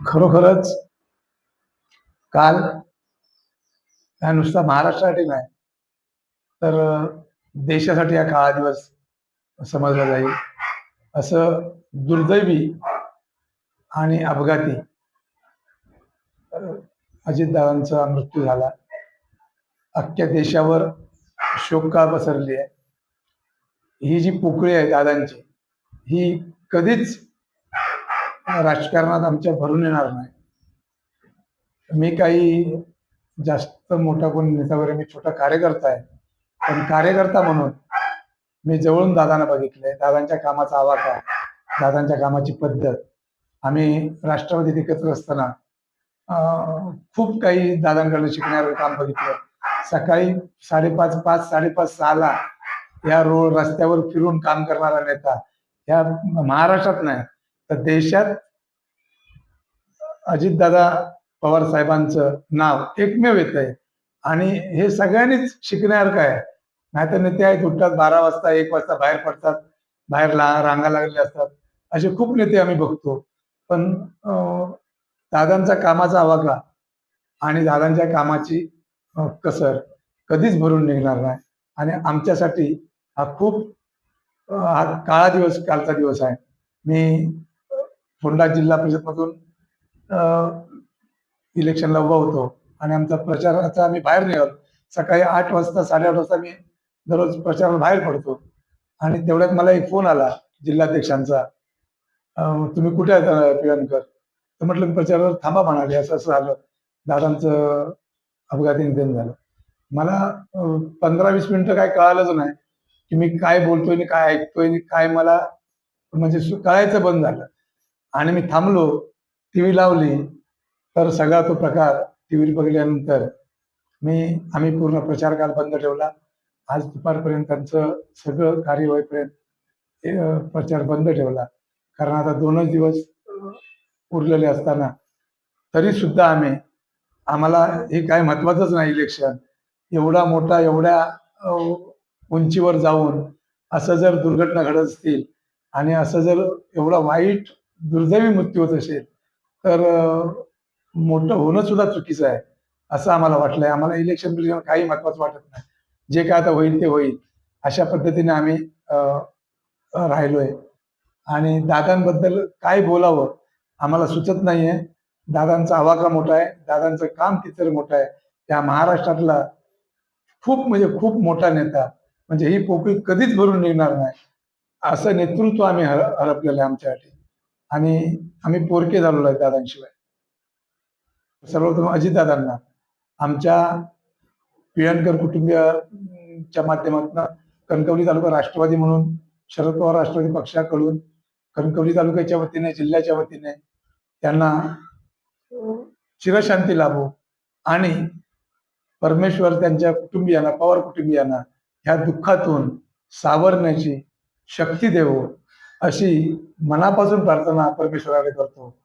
खरोखरच काल हा नुसता महाराष्ट्रासाठी नाही तर देशासाठी हा काळा दिवस समजला जाईल. असं दुर्दैवी आणि अपघाती अजितदादांचा मृत्यू झाला. अख्ख्या देशावर शोककाळ पसरली आहे. ही जी पोकळी आहे दादांची ही कधीच राजकारणात आमच्या भरून येणार नाही. मी काही जास्त मोठा कोण नेता वगैरे मी छोटा कार्यकर्ता आहे. पण कार्यकर्ता म्हणून मी जवळून दादांना बघितलंय दादांच्या कामाचा आवाका दादांच्या कामाची पद्धत. आम्ही राष्ट्रवादीत एकत्र असताना अं, खूप काही दादांकडे शिकण्यावर काम बघितलं. सकाळी साडेपाच पाच साडेपाच सहाला या रोड रस्त्यावर फिरून काम करणारा नेता या महाराष्ट्रात नाही. तर देशात अजितदादा पवार साहेबांचं नाव एकमेव येत आहे. आणि हे सगळ्यांनीच शिकण्यासारखं आहे नाहीतर नेते आहेत उठतात बारा वाजता एक वाजता बाहेर पडतात बाहेर ला रांगा लागलेल्या असतात. असे खूप नेते आम्ही बघतो. पण दादांचा कामाचा आवाका आणि दादांच्या कामाची कसर कधीच भरून निघणार नाही. आणि आमच्यासाठी हा खूप हा काळा दिवस कालचा दिवस आहे. मी फोंडा जिल्हा परिषदमधून इलेक्शनला उभा होतो. आणि आमचा प्रचाराचा आम्ही बाहेर निघालो. सकाळी आठ वाजता साडेआठ वाजता मी दररोज प्रचाराला बाहेर पडतो. आणि तेवढ्यात मला एक फोन आला जिल्हाध्यक्षांचा. तुम्ही कुठे आहेत अं, पिळणकर तर म्हटलं प्रचारावर थांबा म्हणाले असं असं झालं. दादांचं अपघाती निधन झालं. मला पंधरा वीस मिनिटं काय कळालंच नाही की मी काय बोलतोय आणि काय ऐकतोय आणि काय मला म्हणजे सु- कळायचं बंद झालं. आणि मी थांबलो टी व्ही लावली तर सगळा तो प्रकार टी व्ही बघितल्यानंतर मी आम्ही पूर्ण प्रचार काल बंद ठेवला. आज दुपारपर्यंत त्यांचं सगळं कार्य होईपर्यंत हे, प्रचार बंद ठेवला. कारण आता दोनच दिवस उरलेले असताना तरी सुद्धा आम्ही आम्हाला हे काय महत्वाचंच नाही इलेक्शन एवढा मोठा एवढ्या उंचीवर जाऊन असं जर दुर्घटना घडत असतील आणि असं जर एवढा वाईट दुर्दैवी मृत्यू होत असेल तर मोठं होणं सुद्धा चुकीचं आहे असं आम्हाला वाटलंय. आम्हाला इलेक्शन बिलेक्शन काही महत्वाचं वाटत नाही. जे काय आता होईल ते होईल. अशा पद्धतीने आम्ही अं, राहिलोय. आणि दादांबद्दल काय बोलावं आम्हाला सुचत नाहीये. दादांचा आवाका मोठा आहे. दादांचं काम किती मोठं आहे. त्या महाराष्ट्रातला खूप म्हणजे खूप मोठा नेता. म्हणजे ही पोकळी कधीच भरून निघणार नाही. असं नेतृत्व आम्ही हर हरपलेलं आहे आमच्यासाठी. आणि आम्ही पोरके झालेलो आहे दादांशिवाय. सर्वप्रथम अजितदादांना आमच्या पिळणकर कुटुंबियाच्या माध्यमातून कणकवली तालुका राष्ट्रवादी म्हणून शरद पवार राष्ट्रवादी पक्षाकडून कणकवली तालुक्याच्या वतीने जिल्ह्याच्या वतीने त्यांना चिरशांती लाभो आणि परमेश्वर त्यांच्या कुटुंबियांना पवार कुटुंबियांना ह्या दुःखातून सावरण्याची शक्ती देवो. अशी मनापासून प्रार्थना परमेश्वराकडे करतो.